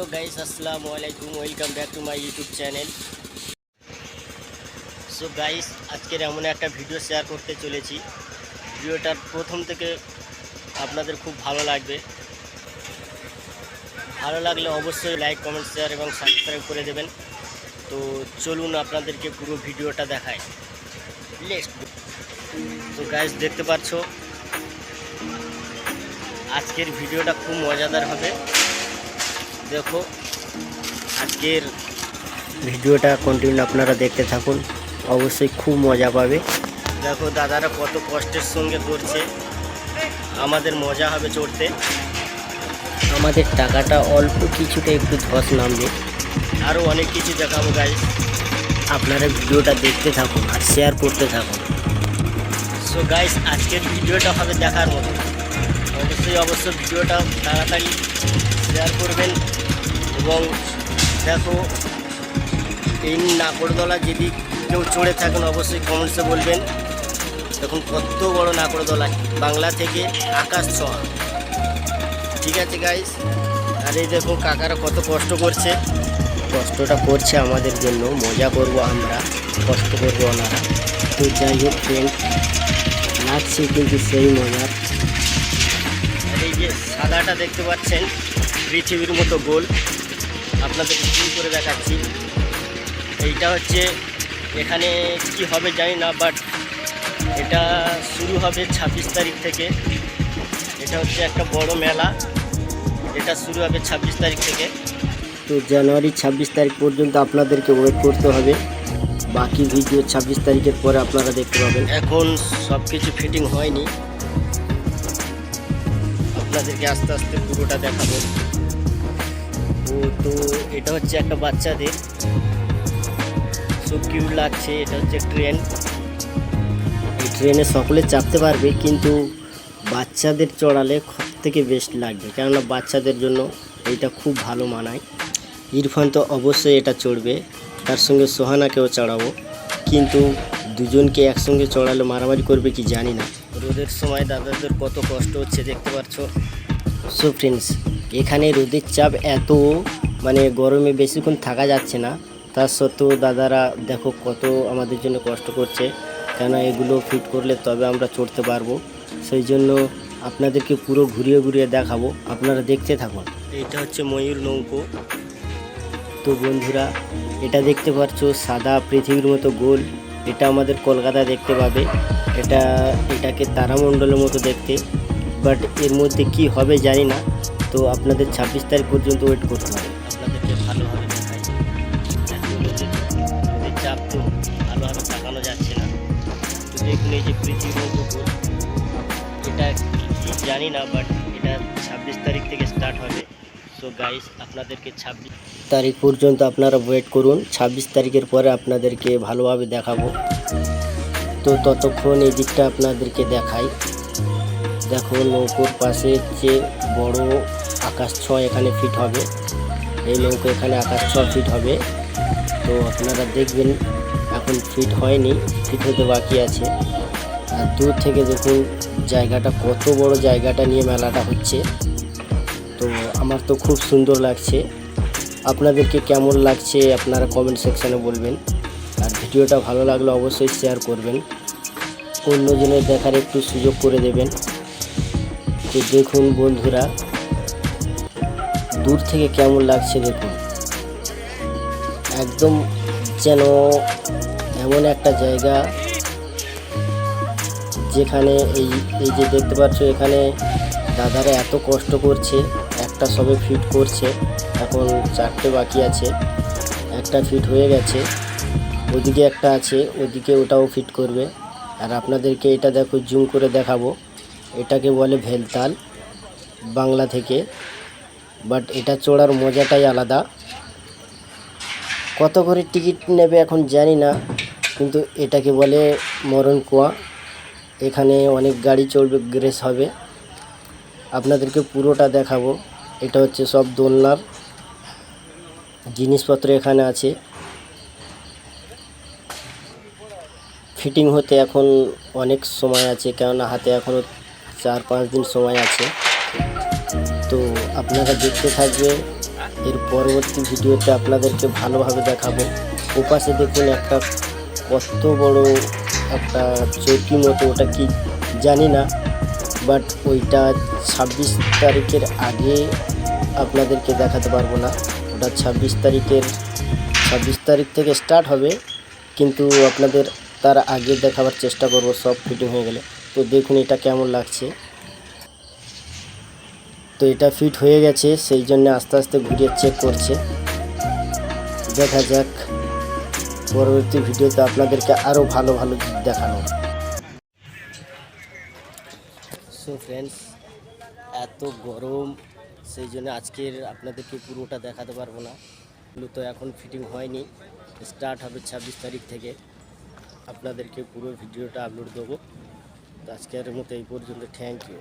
আসসালামু আলাইকুম, welcome back to my YouTube channel. So guys, আজকের এমন একটা ভিডিও শেয়ার করতে চলেছি। ভিডিওটার প্রথম থেকে আপনাদের খুব ভালো লাগবে। ভালো লাগলে অবশ্যই লাইক কমেন্ট শেয়ার এবং সাবস্ক্রাইব করে দেবেন। তো চলুন আপনাদেরকে পুরো ভিডিওটা দেখায় go. তো গাইস, দেখতে পাচ্ছ, আজকের ভিডিওটা খুব মজাদার হবে। দেখো, আজকের ভিডিওটা কন্টিনিউ আপনারা দেখতে থাকুন, অবশ্যই খুব মজা পাবে। দেখো, দাদারা কত কষ্টের সঙ্গে করছে, আমাদের মজা হবে চড়তে। আমাদের টাকাটা অল্প কিছুটা একটু ধস নামবে। আরও অনেক কিছু দেখাবো গাই আপনারা ভিডিওটা দেখতে থাকুন আর শেয়ার করতে থাকুন। সো গাইস আজকের ভিডিওটা হবে দেখার মতো। অবশ্যই অবশ্যই ভিডিওটা তাড়াতাড়ি শেয়ার করবেন। এবং দেখো, এই নাকড়দলা যদি কেউ চড়ে থাকেন, অবশ্যই কমেন্টসে বলবেন। দেখুন, কত বড় নাকড়দলা বাংলা থেকে আকাশ ছোঁয়া। ঠিক আছে গাইস আর এই দেখো কাকারা কত কষ্ট করছে। কষ্টটা করছে আমাদের জন্য, মজা করব আমরা, কষ্ট করব ওনারা তো যাই হোক ফ্রেন্ড লাগছে কিন্তু সেই আর এই যে সাদাটা দেখতে পাচ্ছেন, পৃথিবীর মতো গোল। আপনাদের জুম করে দেখাচ্ছি। এইটা হচ্ছে, এখানে কি হবে জানি না বাট এটা শুরু হবে ছাব্বিশ তারিখ থেকে। এটা হচ্ছে একটা বড় মেলা। এটা শুরু হবে ছাব্বিশ তারিখ থেকে। তো জানুয়ারি ছাব্বিশ তারিখ পর্যন্ত আপনাদেরকে ওয়েট করতে হবে। বাকি ভিডিও ছাব্বিশ তারিখের পরে আপনারা দেখতে পাবেন। এখন সব কিছু ফিটিং হয়নি। আপনাদেরকে আস্তে আস্তে পুরোটা দেখাবো। ও তো এটা হচ্ছে একটা বাচ্চাদের। কিউট লাগছে, এটা হচ্ছে ট্রেন এই ট্রেনে সকলে চাপতে পারবে, কিন্তু বাচ্চাদের চড়ালে সব থেকে বেস্ট লাগবে। কেননা বাচ্চাদের জন্য এইটা খুব ভালো মানায়। ইরফান তো অবশ্যই এটা চড়বে, তার সঙ্গে সোহানাকেও চড়াবো। কিন্তু দুজনকে একসঙ্গে চড়ালে মারামারি করবে কি জানি না। রোদের সময় দাদাদের কত কষ্ট হচ্ছে, দেখতে পাচ্ছ? সো ফ্রেন্ডস এখানে রোদের চাপ এত মানে গরমে বেশিক্ষণ থাকা যাচ্ছে না। তার সত্ত্বেও দাদারা দেখো কত আমাদের জন্য কষ্ট করছে। কেন এগুলো ফিট করলে তবে আমরা চড়তে পারব। সেই জন্য আপনাদেরকে পুরো ঘুরিয়ে ঘুরিয়ে দেখাবো। আপনারা দেখতে থাকুন। এটা হচ্ছে ময়ূর নৌকো। তো বন্ধুরা, এটা দেখতে পাচ্ছ, সাদা পৃথিবীর মতো গোল। এটা আমাদের কলকাতা দেখতে পাবে। এটা, এটাকে তারামণ্ডলের মতো দেখতে। বাট এর মধ্যে কি হবে জানি না। তো আপনাদের ছাব্বিশ তারিখ পর্যন্ত ওয়েট করতে হবে। আপনাদেরকে ভালোভাবে দেখাই। রোদের চাপ তো ভালোভাবে তাকানো যাচ্ছে না। তো দেখুন এই যে পৃথিবীর গোল এটা জানি না বাট এটা ছাব্বিশ তারিখ থেকে স্টার্ট হবে। সো গাইস আপনাদেরকে ছাব্বিশ তারিখ পর্যন্ত আপনারা ওয়েট করুন। ছাব্বিশ তারিখের পরে আপনাদেরকে ভালোভাবে দেখাবো। তো ততক্ষণ এই দিকটা আপনাদেরকে দেখাই। দেখো নৌকোর পাশে যে বড় আকাশ ছোঁয়া এখানে ফিট হবে। এই নৌকো এখানে আকাশ ছোঁয়া ফিট হবে। তো আপনারা দেখবেন এখন ফিট হয়নি ফিট হতে বাকি আছে। আর দূর থেকে দেখুন জায়গাটা, কত বড় জায়গাটা নিয়ে মেলাটা হচ্ছে। তো আমার তো খুব সুন্দর লাগছে। আপনাদেরকে কেমন লাগছে আপনারা কমেন্ট সেকশানে বলবেন। আর ভিডিওটা ভালো লাগলে অবশ্যই শেয়ার করবেন। অন্যজনের দেখার একটু সুযোগ করে দেবেন। তো দেখুন বন্ধুরা, দূর থেকে কেমন লাগছে দেখুন। একদম যেন এমন একটা জায়গা যেখানে এই এই যে দেখতে পাচ্ছ, এখানে দাদারা এত কষ্ট করছে, একটা সবে ফিট করছে, এখন চারটে বাকি আছে, একটা ফিট হয়ে গেছে, ওদিকে একটা আছে, ওদিকে ওটাও ফিট করবে। আর আপনাদেরকে এটা দেখো জুম করে দেখাবো। এটাকে বলে ভেলতাল, বাংলা থেকে। বাট এটা চড়ার মজাটাই আলাদা। কত করে টিকিট নেবে এখন জানি না, কিন্তু এটাকে বলে মরণ কুয়া। এখানে অনেক গাড়ি চলবে গ্রেস হবে। আপনাদেরকে পুরোটা দেখাবো। এটা হচ্ছে সব দোলনার জিনিসপত্র এখানে আছে। ফিটিং হতে এখন অনেক সময় আছে, কেননা হাতে এখনও চার পাঁচ দিন সময় আছে। তো আপনারা দেখতে থাকবে এর পরবর্তী ভিডিওতে আপনাদেরকে ভালোভাবে দেখাবো। ওপাশে দেখুন একটা কত বড় একটা চৌকি মতো, ওটা কি জানি না বাট ওইটা ছাব্বিশ তারিখের আগে আপনাদেরকে দেখাতে পারব না। ওটা ছাব্বিশ তারিখের, ছাব্বিশ তারিখ থেকে স্টার্ট হবে, কিন্তু আপনাদের তার আগে দেখাবার চেষ্টা করব, সব ফিটিং হয়ে গেলে। তো দেখুন এটা কেমন লাগছে। তো এটা ফিট হয়ে গেছে, সেই জন্য আস্তে আস্তে ঘুরিয়ে চেক করছে। দেখা যাক, পরবর্তী ভিডিওতে আপনাদেরকে আরও ভালো ভালো দেখানো। সো ফ্রেন্ডস এত গরম, সেই জন্য আজকের আপনাদেরকে পুরোটা দেখাতে পারব না। তো এখন ফিটিং হয়নি স্টার্ট হবে ছাব্বিশ তারিখ থেকে। আপনাদেরকে পুরো ভিডিওটা আপলোড দেবো। আজকের মতো এই পর্যন্ত। Thank you